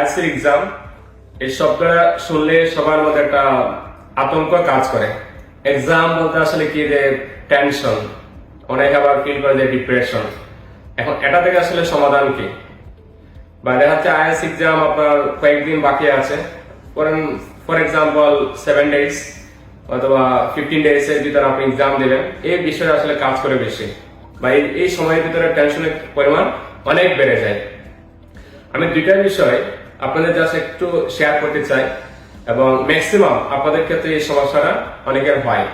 আইসির এক্সাম এই শব্দটা শুনলে সবার মধ্যে একটা আতঙ্ক কাজ করে। এক্সাম বলতে আসলে কি যে টেনশন অনেক আবার ফিল করে যে ডিপ্রেশন এখন এটা থেকে আসলে সমাধান কি? বা দেখা যাচ্ছে আইএস এক্সাম আপনার কয়েকদিন বাকি আছে। ফর এক্সাম্পল সেভেন ডেজ অথবা ফিফটিন ডেজ এর ভিতরে আপনি এক্সাম দেবেন। এই বিষয়ে আসলে কাজ করে বেশি। বা এই সময়ের ভিতরে টেনশনের পরিমাণ অনেক বেড়ে যায়। আমি দুইটা বিষয় আপনাদের জাস্ট একটু শেয়ার করতে চাই এবং ম্যাক্সিমাম আপনাদের ক্ষেত্রে এই সমস্যাটা অনেকের হয়।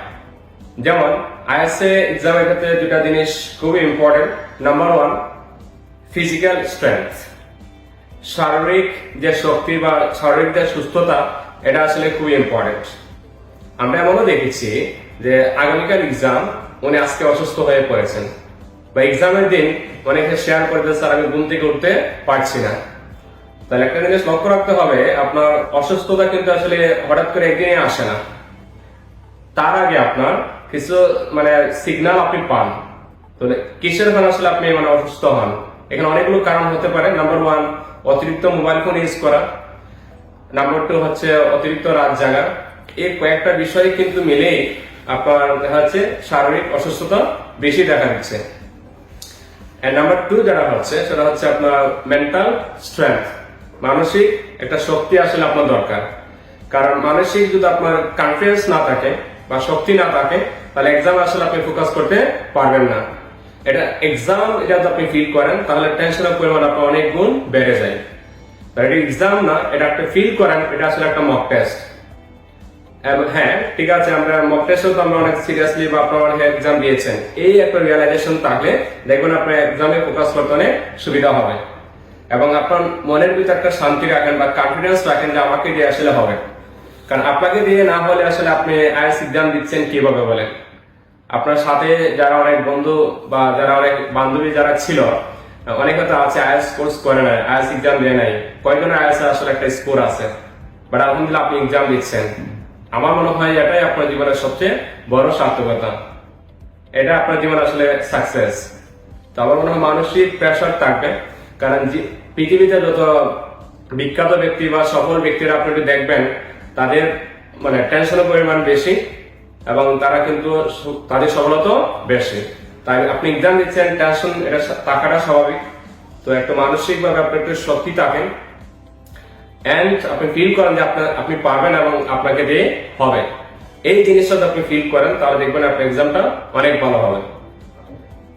যেমন আইএসএ এক্সামের ক্ষেত্রে দুটা জিনিস খুবই important number one physical strength শারীরিক যে শক্তি বা শারীরিক যে সুস্থতা এটা আসলে খুবই ইম্পর্টেন্ট আমরা এমনও দেখেছি যে আগামীকাল এক্সাম উনি আজকে অসুস্থ হয়ে পড়েছেন। বা এক্সামের দিন অনেকে শেয়ার করে যে, স্যার আমি ঘুম থেকে উঠতে পারছি না। তাহলে একটা জিনিস লক্ষ্য রাখতে হবে, আপনার অসুস্থতা কিন্তু আসলে হঠাৎ করে একদিনে আসে না। তার আগে আপনার কিছু মানে সিগন্যাল আপনি পান। তো কিসের কারণে আসলে আপনি মানে অসুস্থ হন? এখানে অনেকগুলো কারণ হতে পারে। নাম্বার ওয়ান অতিরিক্ত মোবাইল ফোন ইউজ করা। নাম্বার টু হচ্ছে অতিরিক্ত রাত জাগা এই কয়েকটা বিষয় কিন্তু মিলেই আপনার দেখা যাচ্ছে শারীরিক অসুস্থতা বেশি দেখা দিচ্ছে। নাম্বার টু যেটা হচ্ছে, সেটা হচ্ছে আপনার মেন্টাল স্ট্রেংথ মানসিক একটা শক্তি আসলে আপনার দরকার। কারণ মানসিক যদি আপনার কনফিডেন্স না থাকে বা শক্তি না থাকে, তাহলে এক্সাম আসলে আপনি ফোকাস করতে পারবেন না। এটা এক্সাম এটা যদি আপনি ফিল করেন, তাহলে টেনশনের পরিমাণ আপনার অনেক গুণ বেড়ে যায়। এটা এক্সাম না, এটা একটা ফিল করেন, এটা আসলে একটা মক টেস্ট হ্যাঁ ঠিক আছে, আমরা মক টেস্টও তো আমরা অনেক সিরিয়াসলি বা আপনারা অনেক এক্সাম দিয়েছেন। এই একটা রিয়েলাইজেশন থাকলে দেখবেন আপনার এক্সামে ফোকাস করতে অনেক সুবিধা হবে। এবং আপনার মনের ভিতরে একটা শান্তি রাখেন বা কনফিডেন্স রাখেন যে আমাকে দিয়ে আসলে হবে। কারণ আপনাকে দিয়ে না হলে আসলে আপনি আইএস এক্সাম দিচ্ছেন কীভাবে বলেন? আপনার সাথে যারা অনেক বন্ধু বা যারা অনেক বান্ধবী যারা ছিল, অনেক হয়তো আছে, আইএস কোর্স করে নাই, আইএস এক্সাম দিয়ে নাই। কয়েকজনের আইএস আসলে একটা স্কোর আছে। বাট আলহামদুলিল্লাহ আপনি এক্সাম দিচ্ছেন। আমার মনে হয় এটাই আপনার জীবনের সবচেয়ে বড় সার্থকতা। এটা আপনার জীবন আসলে সাকসেস তো আমার মনে হয় মানসিক প্রেশার থাকবে। কারণ পৃথিবীতে যত বিখ্যাত ব্যক্তি বা সফল ব্যক্তিরা আপনি দেখবেন, তাদের মানে টেনশনের পরিমাণ বেশি এবং তারা কিন্তু তাদের সফলতা বেশি। তাই আপনি এক্সাম দিচ্ছেন টেনশন এটা থাকাটা স্বাভাবিক। তো একটা মানসিক ভাবে আপনি একটু শক্তি থাকেন অ্যান্ড আপনি ফিল করেন যে আপনার, আপনি পারবেন এবং আপনাকে দিয়ে হবে। এই জিনিসটা যদি আপনি ফিল করেন, তাহলে দেখবেন আপনার এক্সামটা অনেক ভালো হবে।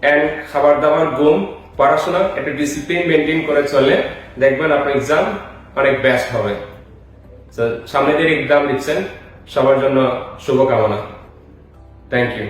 অ্যান্ড খাবার দাবার ঘুম পড়াশোনা, একটা ডিসিপ্লিন মেনটেন করে চললে দেখবেন আপনার এক্সাম অনেক বেস্ট হবে। সামনে দিয়ে এক্সাম দিচ্ছেন, সবার জন্য শুভকামনা। Thank you